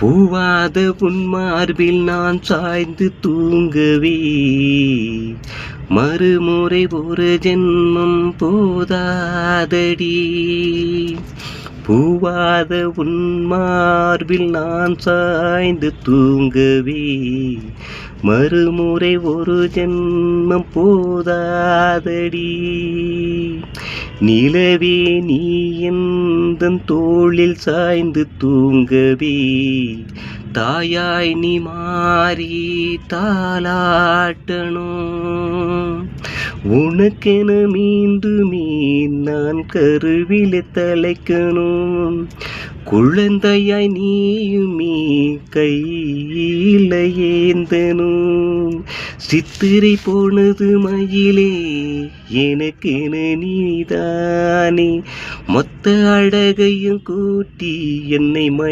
பூவாத உன்மார்பில் நான் சாய்ந்து தூங்குவே. மறுமுறை ஒரு ஜென்மம் போதாதடி. பூவாத உன்மார்பில் நான் சாய்ந்து தூங்குவே. மறுமுறை ஒரு ஜென்மம் போதாதடி. நிலவே நீ என் எந்தன் தோளில் சாய்ந்து தூங்கவே. தாயாய் நீ மாறி தாளாட்டணும் உனக்கென மீண்டுமே நான் கருவில தலைக்கணும். குழந்தையாய் நீயுமே கையில ஏந்தனும். சித்திரை போனது மயிலே எனக்கென நீதானே. மொத்த அழகையும் கூட்டி என்னை மை